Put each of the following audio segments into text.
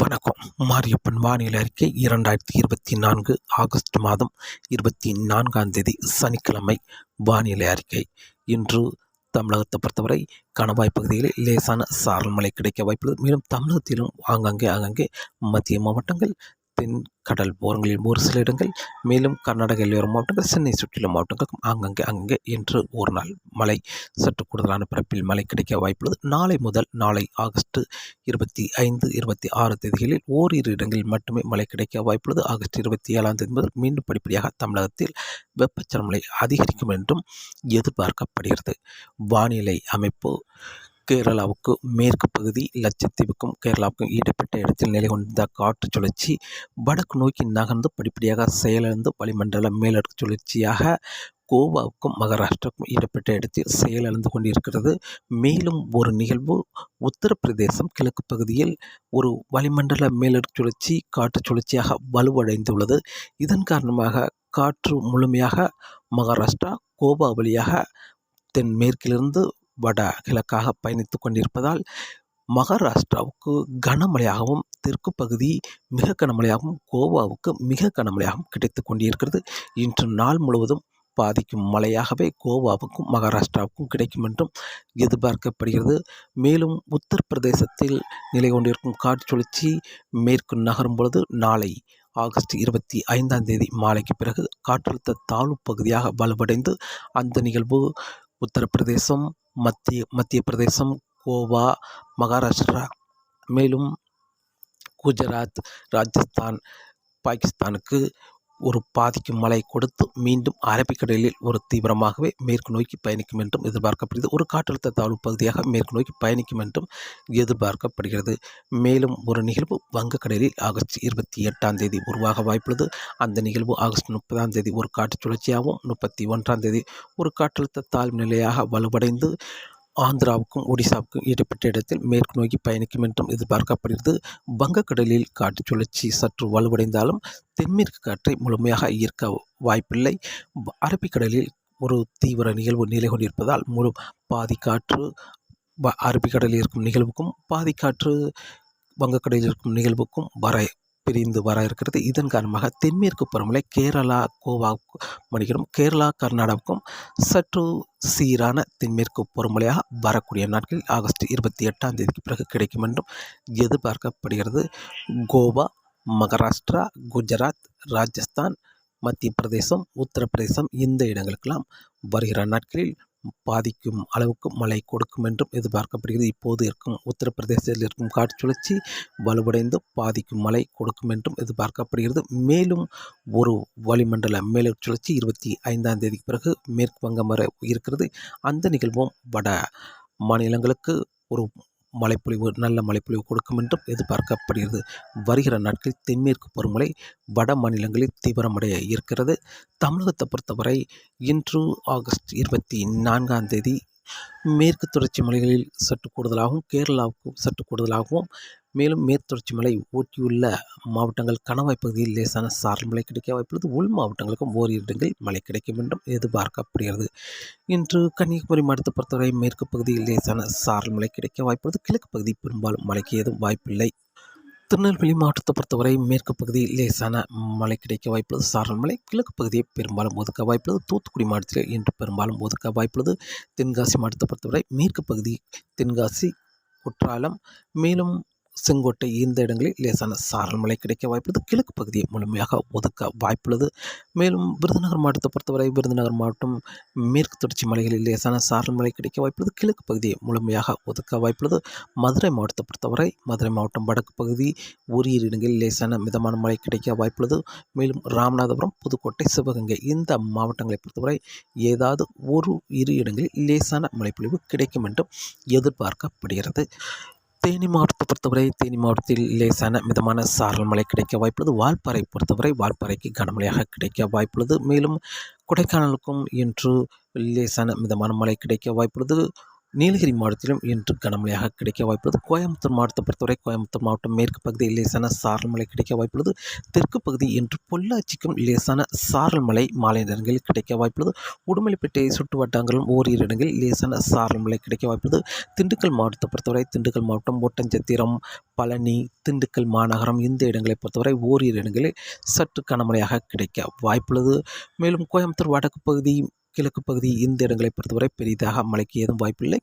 வணக்கம். மாரியப்பன் வானிலை அறிக்கை இரண்டாயிரத்தி இருபத்தி நான்கு ஆகஸ்ட் மாதம் இருபத்தி நான்காம் தேதி சனிக்கிழமை வானிலை அறிக்கை. இன்று தமிழகத்தை பொறுத்தவரை கணவாய் பகுதிகளில் லேசான சாரல் மழை கிடைக்க வாய்ப்புள்ளது. மேலும் தமிழகத்திலும் ஆங்காங்கே ஆங்காங்கே மத்திய மாவட்டங்கள் தென் கடல் ஓரங்களில் ஒரு சில இடங்கள் மேலும் கர்நாடக எல்லையோர மாவட்டங்கள் சென்னை சுற்றியுள்ள மாவட்டங்களுக்கும் அங்கங்கே அங்கே என்று ஒரு நாள் மழை சற்று கூடுதலான பரப்பில் மழை கிடைக்க வாய்ப்புள்ளது. நாளை முதல் நாளை ஆகஸ்ட் இருபத்தி ஐந்து இருபத்தி ஆறு தேதிகளில் ஓரிரு இடங்களில் மட்டுமே மழை கிடைக்க வாய்ப்புள்ளது. ஆகஸ்ட் இருபத்தி ஏழாம் தேதி முதல் மீண்டும் படிப்படியாக தமிழகத்தில் வெப்பச்சலமழை அதிகரிக்கும் என்றும் எதிர்பார்க்கப்படுகிறது. வானிலை அமைப்பு கேரளாவுக்கு மேற்கு பகுதி லட்சத்தீவுக்கும் கேரளாவுக்கும் ஈடுபட்ட இடத்தில் நிலை கொண்ட காற்று சுழற்சி வடக்கு நோக்கி நகர்ந்து படிப்படியாக செயலிழந்து வளிமண்டல மேலடுக்கு சுழற்சியாக கோவாவுக்கும் மகாராஷ்டிராவுக்கும் ஈடுபட்ட இடத்தில் செயலிழந்து கொண்டிருக்கிறது. மேலும் ஒரு நிகழ்வு உத்தரப்பிரதேசம் கிழக்கு பகுதியில் ஒரு வளிமண்டல மேலடுக்கு சுழற்சி காற்று சுழற்சியாக வலுவடைந்துள்ளது. இதன் காரணமாக காற்று முழுமையாக மகாராஷ்டிரா கோவா வழியாக தென்மேற்கிலிருந்து வட கிழக்காக பயணித்து கொண்டிருப்பதால் மகாராஷ்டிராவுக்கு கனமழையாகவும் தெற்கு பகுதி மிக கனமழையாகவும் கோவாவுக்கு மிக கனமழையாகவும் கிடைத்து கொண்டிருக்கிறது. இன்று நாள் முழுவதும் பாதிக்கும் மழையாகவே கோவாவுக்கும் மகாராஷ்டிராவுக்கும் கிடைக்கும் என்றும் எதிர்பார்க்கப்படுகிறது. மேலும் உத்தரப்பிரதேசத்தில் நிலை கொண்டிருக்கும் காற்று சுழற்சி மேற்கு நகரும் பொழுது நாளை ஆகஸ்ட் இருபத்தி ஐந்தாம் தேதி மாலைக்கு பிறகு காற்றழுத்த தாழ்வு பகுதியாக வலுவடைந்து அந்த நிகழ்வு உத்தரப்பிரதேசம் மத்திய மத்திய பிரதேசம் கோவா மகாராஷ்டிரா மேலும் குஜராத் ராஜஸ்தான் பாகிஸ்தானுக்கு ஒரு பாதிக்கும் மழை கொடுத்து மீண்டும் அரபிக்கடலில் ஒரு தீவிரமாகவே மேற்கு நோக்கி பயணிக்கும் என்றும் எதிர்பார்க்கப்படுகிறது. ஒரு காற்றழுத்த தாழ்வு பகுதியாக மேற்கு நோக்கி பயணிக்கும் என்றும் எதிர்பார்க்கப்படுகிறது. மேலும் ஒரு நிகழ்வு வங்கக்கடலில் ஆகஸ்ட் இருபத்தி எட்டாம் தேதி உருவாக வாய்ப்புள்ளது. அந்த நிகழ்வு ஆகஸ்ட் முப்பதாம் தேதி ஒரு காற்று சுழற்சியாகவும் முப்பத்தி ஒன்றாம் தேதி ஒரு காற்றழுத்த தாழ்வு நிலையாக வலுவடைந்து ஆந்திராவுக்கும் ஒடிசாவுக்கும் இடைப்பட்ட இடத்தில் மேற்கு நோக்கி பயணிக்கும் என்றும் எதிர்பார்க்கப்படுகிறது. வங்கக்கடலில் காற்று சுழற்சி சற்று வலுவடைந்தாலும் தென்மேற்கு காற்றை முழுமையாக ஈர்க்க வாய்ப்பில்லை. அரபிக்கடலில் ஒரு தீவிர நிகழ்வு நிலை கொண்டிருப்பதால் முழு பாதி காற்று அரபிக்கடலில் இருக்கும் நிகழ்வுக்கும் பாதி காற்று வங்கக்கடலில் இருக்கும் நிகழ்வுக்கும் வர பிரிந்து வர இருக்கிறது. இதன் காரணமாக தென்மேற்கு பருவமழை கேரளா கோவாவுக்கு மன்னிக்கிறோம் கேரளா கர்நாடகாவுக்கும் சற்று சீரான தென்மேற்கு பருவமழையாக வரக்கூடிய நாட்களில் ஆகஸ்ட் இருபத்தி எட்டாம் தேதிக்கு பிறகு கிடைக்கும் என்றும் எதிர்பார்க்கப்படுகிறது. கோவா மகாராஷ்டிரா குஜராத் ராஜஸ்தான் மத்திய பிரதேசம் உத்தரப்பிரதேசம் இந்த இடங்களுக்கெல்லாம் வருகிற நாட்களில் பாதிக்கும் அளவுக்கு மழை கொடுக்கும் என்றும் எதிர்பார்க்கப்படுகிறது. இப்போது இருக்கும் உத்தரப்பிரதேசத்தில் இருக்கும் காற்று சுழற்சி வலுவடைந்து பாதிக்கும் மழை கொடுக்கும் என்றும் எதிர்பார்க்கப்படுகிறது. மேலும் ஒரு வளிமண்டல மேலடுக்கு சுழற்சி இருபத்தி ஐந்தாம் தேதிக்கு பிறகு மேற்கு வங்கம் வர இருக்கிறது அந்த நிகழ்வும் வட மாநிலங்களுக்கு ஒரு மழைப்பொழிவு நல்ல மழைப்பொழிவு கொடுக்கும் என்றும் எதிர்பார்க்கப்படுகிறது. வருகிற நாட்களில் தென்மேற்கு பருவமழை வட மாநிலங்களில் தீவிரமடைய இருக்கிறது. தமிழகத்தை பொறுத்தவரை இன்று ஆகஸ்ட் இருபத்தி நான்காம் தேதி மேற்கு தொடர்ச்சி மலைகளில் சற்று கூடுதலாகவும் கேரளாவுக்கு சற்று கூடுதலாகவும் மேலும் மேற்தொடர்ச்சி மலை ஒட்டியுள்ள மாவட்டங்கள் கணவாய் பகுதியில் லேசான சாரல் மழை கிடைக்க வாய்ப்புள்ளது. உள் மாவட்டங்களுக்கும் ஓரிரு இடங்களில் மழை கிடைக்கும் என்றும் எதிர்பார்க்கப்படுகிறது. இன்று கன்னியாகுமரி மாவட்டத்தை பொறுத்தவரை மேற்கு பகுதியில் லேசான சாரல் மழை கிடைக்க வாய்ப்புள்ளது. கிழக்கு பகுதி பெரும்பாலும் மழைக்கு ஏதும் வாய்ப்பில்லை. திருநெல்வேலி மாவட்டத்தை பொறுத்தவரை மேற்கு பகுதியில் லேசான மழை கிடைக்க வாய்ப்புள்ளது. சாரல் மழை கிழக்கு பகுதியை பெரும்பாலும் ஒதுக்க வாய்ப்புள்ளது. தூத்துக்குடி மாவட்டத்தில் இன்று பெரும்பாலும் ஒதுக்க வாய்ப்புள்ளது. தென்காசி மாவட்டத்தை பொறுத்தவரை மேற்கு பகுதி தென்காசி குற்றாலம் மேலும் செங்கோட்டை இந்த இடங்களில் லேசான சாரல் மழை கிடைக்க வாய்ப்புள்ளது. கிழக்கு பகுதியை முழுமையாக ஒதுக்க வாய்ப்புள்ளது. மேலும் விருதுநகர் மாவட்டத்தை பொறுத்தவரை விருதுநகர் மாவட்டம் மேற்கு தொடர்ச்சி மலைகளில் லேசான சாரல் மழை கிடைக்க வாய்ப்புள்ளது. கிழக்கு பகுதியை முழுமையாக ஒதுக்க வாய்ப்புள்ளது. மதுரை மாவட்டத்தை பொறுத்தவரை மதுரை மாவட்டம் வடக்கு பகுதி ஓரிரு இடங்களில் லேசான மிதமான மழை கிடைக்க வாய்ப்புள்ளது. மேலும் ராமநாதபுரம் புதுக்கோட்டை சிவகங்கை இந்த மாவட்டங்களை பொறுத்தவரை ஏதாவது ஒரு இரு இடங்களில் லேசான மழைப்பொழிவு கிடைக்கும் என்றும் எதிர்பார்க்கப்படுகிறது. தேனி மாவட்டத்தை பொறுத்தவரை தேனி மாவட்டத்தில் லேசான மிதமான சாரல் மழை கிடைக்க வாய்ப்புள்ளது. வால்பாறை பொறுத்தவரை வால்பாறைக்கு கனமழையாக கிடைக்க வாய்ப்புள்ளது. மேலும் கொடைக்கானலுக்கும் இன்று லேசான மிதமான மழை கிடைக்க வாய்ப்புள்ளது. நீலகிரி மாவட்டத்திலும் இன்று கனமழையாக கிடைக்க வாய்ப்புள்ளது. கோயம்புத்தூர் மாவட்டத்தை பொறுத்தவரை கோயம்புத்தூர் மாவட்டம் மேற்கு பகுதியில் லேசான சாரல் மழை கிடைக்க வாய்ப்புள்ளது. தெற்கு பகுதி இன்று பொள்ளாச்சிக்கும் லேசான சாரல் மழை மாலை நேரங்களில் கிடைக்க வாய்ப்புள்ளது. உடுமலைப்பேட்டை சுற்று வட்டாரங்களும் ஓரிரு இடங்களில் லேசான சாரல் மழை கிடைக்க வாய்ப்புள்ளது. திண்டுக்கல் மாவட்டத்தை பொறுத்தவரை திண்டுக்கல் மாவட்டம் ஒட்டஞ்சத்திரம் பழனி திண்டுக்கல் மாநகரம் இந்த இடங்களை பொறுத்தவரை ஓரிரு இடங்களில் சற்று கனமழையாக கிடைக்க வாய்ப்புள்ளது. மேலும் கோயம்புத்தூர் வடக்கு பகுதி கிழக்கு பகுதி இந்த இடங்களை பொறுத்தவரை பெரிதாக மழைக்கு ஏதும் வாய்ப்பில்லை.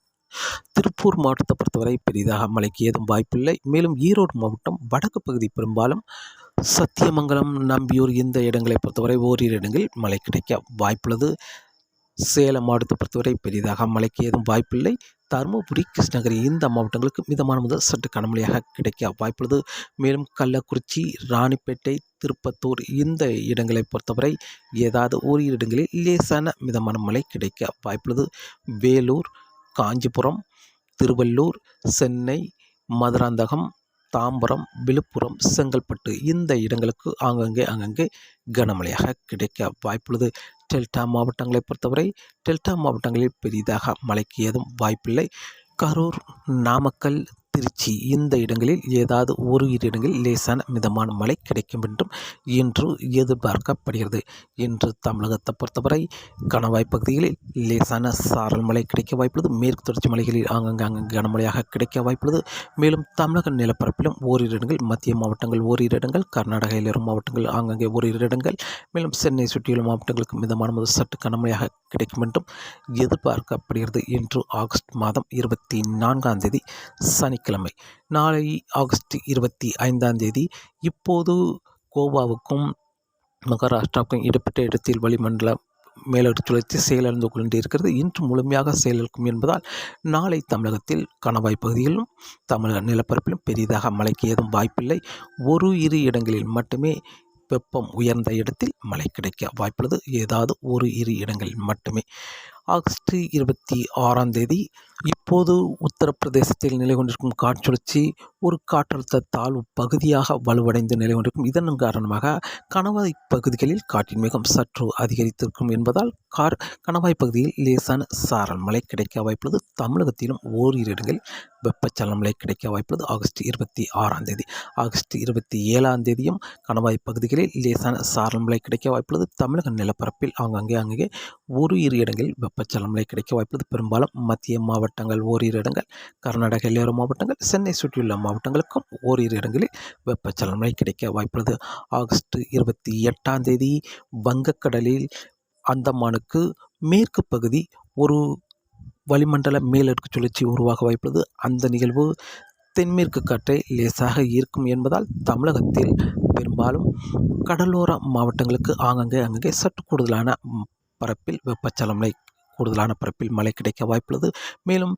திருப்பூர் மாவட்டத்தை பொறுத்தவரை பெரிதாக மழைக்கு ஏதும் வாய்ப்பில்லை. மேலும் ஈரோடு மாவட்டம் வடக்கு பகுதி பெரும்பாலும் சத்தியமங்கலம் நம்பியூர் இந்த இடங்களை பொறுத்தவரை ஓரிரு இடங்களில் மழை கிடைக்க வாய்ப்புள்ளது. சேலம் மாவட்டத்தை பொறுத்தவரை பெரிதாக மழைக்கு ஏதும் வாய்ப்பில்லை. தருமபுரி கிருஷ்ணகிரி இந்த மாவட்டங்களுக்கு மிதமான முதல் சற்று கனமழையாக கிடைக்க வாய்ப்புள்ளது. மேலும் கள்ளக்குறிச்சி ராணிப்பேட்டை திருப்பத்தூர் இந்த இடங்களை பொறுத்தவரை ஏதாவது ஒரு இடங்களில் லேசான மிதமான மழை கிடைக்க வாய்ப்புள்ளது. வேலூர் காஞ்சிபுரம் திருவள்ளூர் சென்னை மதுராந்தகம் தாம்பரம் விழுப்புரம் செங்கல்பட்டு இந்த இடங்களுக்கு ஆங்கங்கே அங்கங்கே கனமழையாக கிடைக்க வாய்ப்புள்ளது. டெல்டா மாவட்டங்களை பொறுத்தவரை டெல்டா மாவட்டங்களில் பெரிதாக மழைக்கு ஏதும் வாய்ப்பில்லை. கரூர் நாமக்கல் திருச்சி. இந்த இடங்களில் ஏதாவது ஒரு இரு இடங்களில் லேசான மிதமான மழை கிடைக்கும் என்றும் இன்று எதிர்பார்க்கப்படுகிறது. இன்று தமிழகத்தை பொறுத்தவரை கணவாய் பகுதிகளில் லேசான சாரல் மழை கிடைக்க வாய்ப்புள்ளது. மேற்கு தொடர்ச்சி மலைகளில் ஆங்கங்கே அங்கங்கே கனமழையாக கிடைக்க வாய்ப்புள்ளது. மேலும் தமிழக நிலப்பரப்பிலும் ஓரிரு இடங்கள் மத்திய மாவட்டங்கள் ஓரிரு இடங்கள் கர்நாடகையில் இலரும் மாவட்டங்கள் ஆங்கங்கே ஓரிரு இடங்கள். மேலும் சென்னை சுற்றியுள்ள மாவட்டங்களுக்கு மிதமான முதல் சற்று கனமழையாக கிடைக்கும் என்றும் எதிர்பார்க்கப்படுகிறது. இன்று ஆகஸ்ட் மாதம் இருபத்தி நான்காம் தேதி சனி சனிக்கிழமை. நாளை ஆகஸ்ட் இருபத்தி ஐந்தாம் தேதி. இப்போது கோவாவுக்கும் மகாராஷ்டிராவுக்கும் இடப்பட்ட இடத்தில் வளிமண்டல மேலடுக்கு சுழற்சி செயலிழந்து கொண்டிருக்கிறது இன்று முழுமையாக செயலிழக்கும் என்பதால் நாளை தமிழகத்தில் கணவாய் பகுதியிலும் தமிழக நிலப்பரப்பிலும் பெரிதாக மழைக்கு ஏதும் வாய்ப்பில்லை. ஒரு இரு இடங்களில் மட்டுமே வெப்பம் உயர்ந்த இடத்தில் மழை கிடைக்க வாய்ப்புள்ளது. ஏதாவது ஒரு இரு இடங்களில் மட்டுமே. ஆகஸ்ட் இருபத்தி ஆறாம் தேதி இப்போது உத்தரப்பிரதேசத்தில் நிலை கொண்டிருக்கும் காற்றுழற்சி ஒரு காற்றழுத்த தாழ்வு பகுதியாக வலுவடைந்து நிலை கொண்டிருக்கும். இதன் காரணமாக கணவாய் பகுதிகளில் காற்றின் வேகம் சற்று அதிகரித்திருக்கும் என்பதால் கார் கணவாய் பகுதியில் லேசான சாரல் மழை கிடைக்க வாய்ப்புள்ளது. தமிழகத்திலும் ஓரிரு இடங்களில் வெப்பச்சலன மழை கிடைக்க வாய்ப்புள்ளது. ஆகஸ்ட் இருபத்தி ஆறாம் தேதி ஆகஸ்ட் இருபத்தி ஏழாம் தேதியும் கணவாய் பகுதிகளில் லேசான சாரல் மழை கிடைக்க வாய்ப்புள்ளது. தமிழக நிலப்பரப்பில் ஆங்காங்கே அங்கே ஒரு இரு இடங்களில் வெப்பச்சலமலை கிடைக்க வாய்ப்புள்ளது. பெரும்பாலும் மத்திய மாவட்டங்கள் ஓரிரு இடங்கள் கர்நாடக எல்லையோர மாவட்டங்கள் சென்னை சுற்றியுள்ள மாவட்டங்களுக்கும் ஓரிரு இடங்களில் வெப்பச்சலமலை கிடைக்க வாய்ப்புள்ளது. ஆகஸ்ட் இருபத்தி எட்டாம் தேதி வங்கக்கடலில் அந்தமானுக்கு மேற்கு பகுதி ஒரு வளிமண்டல மேலடுக்கு சுழற்சி உருவாக வாய்ப்புள்ளது. அந்த நிகழ்வு தென்மேற்கு காற்றை லேசாக ஈர்க்கும் என்பதால் தமிழகத்தில் பெரும்பாலும் கடலோர மாவட்டங்களுக்கு ஆங்கங்கே அங்கங்கே சற்று கூடுதலான பரப்பில் வெப்பச்சலமலை கூடுதலான பரப்பில் மழை கிடைக்க வாய்ப்புள்ளது. மேலும்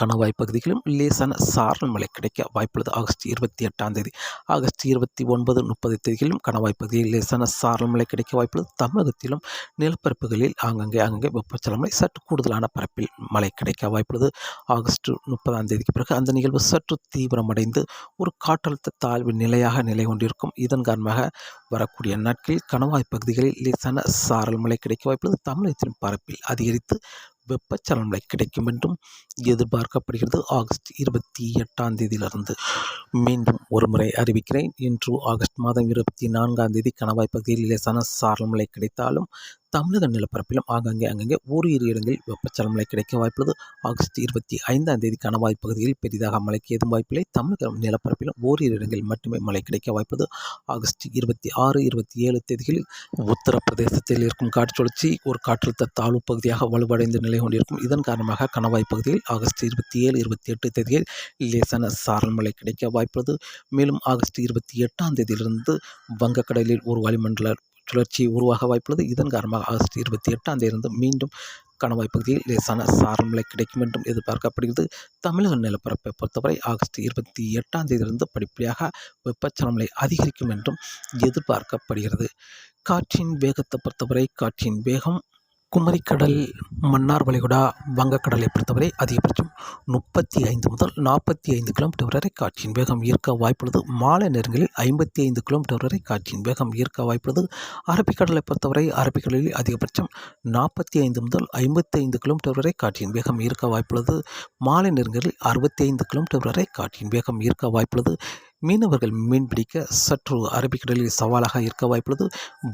கணவாய் பகுதிகளிலும் லேசான சாரல் மழை கிடைக்க வாய்ப்புள்ளது. ஆகஸ்ட் இருபத்தி எட்டாம் தேதி ஆகஸ்ட் இருபத்தி ஒன்பது முப்பது தேதிகளிலும் கணவாய் பகுதியில் லேசான சாரல் மழை கிடைக்க வாய்ப்புள்ளது. தமிழகத்திலும் நிலப்பரப்புகளில் ஆங்கங்கே அங்கங்கே வெப்பச்சல மழை சற்று கூடுதலான பரப்பில் மழை கிடைக்க வாய்ப்புள்ளது. ஆகஸ்ட் முப்பதாம் தேதிக்கு பிறகு அந்த நிகழ்வு சற்று தீவிரமடைந்து ஒரு காற்றழுத்த தாழ்வு நிலையாக நிலை கொண்டிருக்கும். இதன் காரணமாக வரக்கூடிய நாட்களில் கணவாய் பகுதிகளில் லேசான சாரல் மழை கிடைக்க வாய்ப்புள்ளது. தமிழகத்தின் பரப்பில் அதிகரித்து வெப்பச்சலனை கிடைக்கும் என்றும் எதிர்பார்க்கப்படுகிறது. ஆகஸ்ட் இருபத்தி எட்டாம் தேதியிலிருந்து மீண்டும் ஒருமுறை அறிவிக்கிறேன். இன்று ஆகஸ்ட் மாதம் இருபத்தி நான்காம் தேதி கணவாய் பகுதியில் லேசான சாரல் மழை கிடைத்தாலும் தமிழக நிலப்பரப்பிலும் ஆங்காங்கே அங்கங்கே ஓரிரு இடங்களில் வெப்பச்சல மழை கிடைக்க வாய்ப்புள்ளது. ஆகஸ்ட் இருபத்தி ஐந்தாம் தேதி கணவாய் பகுதியில் பெரிதாக மழைக்கு ஏதும் வாய்ப்பில்லை. தமிழக நிலப்பரப்பிலும் ஓரிரு இடங்களில் மட்டுமே மழை கிடைக்க வாய்ப்புள்ளது. ஆகஸ்ட் இருபத்தி ஆறு இருபத்தி ஏழு தேதிகளில் உத்தரப்பிரதேசத்தில் இருக்கும் காற்றுச்சுழற்சி ஒரு காற்றழுத்த தாழ்வு பகுதியாக வலுவடைந்து நிலை கொண்டிருக்கும். இதன் காரணமாக கணவாய் பகுதியில் ஆகஸ்ட் இருபத்தி ஏழு இருபத்தி எட்டு தேதியில் லேசான சாரல் மழை கிடைக்க வாய்ப்புள்ளது. மேலும் ஆகஸ்ட் இருபத்தி எட்டாம் தேதியிலிருந்து வங்கக்கடலில் ஒரு வளிமண்டல சுழற்சி உருவாக வாய்ப்புள்ளது. இதன் காரணமாக ஆகஸ்ட் இருபத்தி எட்டாம் தேதியிலிருந்து மீண்டும் கணவாய் பகுதியில் லேசான சாரல் மழை கிடைக்கும் என்றும் எதிர்பார்க்கப்படுகிறது. தமிழக நிலப்பரப்பை பொறுத்தவரை ஆகஸ்ட் இருபத்தி எட்டாம் தேதியிலிருந்து படிப்படியாக வெப்பச்சலமலை அதிகரிக்கும் என்றும் எதிர்பார்க்கப்படுகிறது. காற்றின் வேகத்தை பொறுத்தவரை காற்றின் வேகம் குமரிக்கடல் மன்னார் வளைகுடா வங்கக்கடலை பொறுத்தவரை அதிகபட்சம் முப்பத்தி ஐந்து முதல் நாற்பத்தி ஐந்து கிலோமீட்டர் வரை காற்றின் வேகம் ஈர்க்க வாய்ப்புள்ளது. மாலை நேரங்களில் ஐம்பத்தி ஐந்து கிலோமீட்டர் வரை காற்றின் வேகம் ஈர்க்க வாய்ப்புள்ளது. அரபிக்கடலை பொறுத்தவரை அரபிக்கடலில் அதிகபட்சம் நாற்பத்தி ஐந்து முதல் ஐம்பத்தி ஐந்து கிலோமீட்டர் வரை காற்றின் வேகம் ஈர்க்க வாய்ப்புள்ளது. மாலை நேரங்களில் அறுபத்தி ஐந்து கிலோமீட்டர் வரை காற்றின் வேகம் ஈர்க்க வாய்ப்புள்ளது. மீனவர்கள் மீன்பிடிக்க சற்று அரபிக்கடலில் சவாலாக இருக்க வாய்ப்புள்ளது.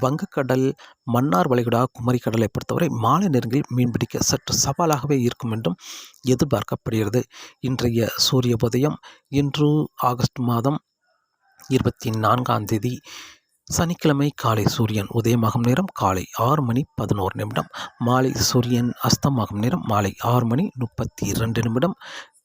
வங்கக்கடல் மன்னார் வளைகுடா குமரிக்கடலை பொறுத்தவரை மாலை நேரங்களில் மீன்பிடிக்க சற்று சவாலாகவே இருக்கும் என்றும் எதிர்பார்க்கப்படுகிறது. இன்றைய சூரிய உதயம் இன்று ஆகஸ்ட் மாதம் இருபத்தி நான்காம் தேதி. சனிக்கிழமை காலை சூரியன் உதயமாகும் நேரம் காலை ஆறு மணி பதினோரு நிமிடம் மாலை சூரியன் அஸ்தமாகும் நேரம் மாலை ஆறு மணி முப்பத்தி இரண்டு நிமிடம்.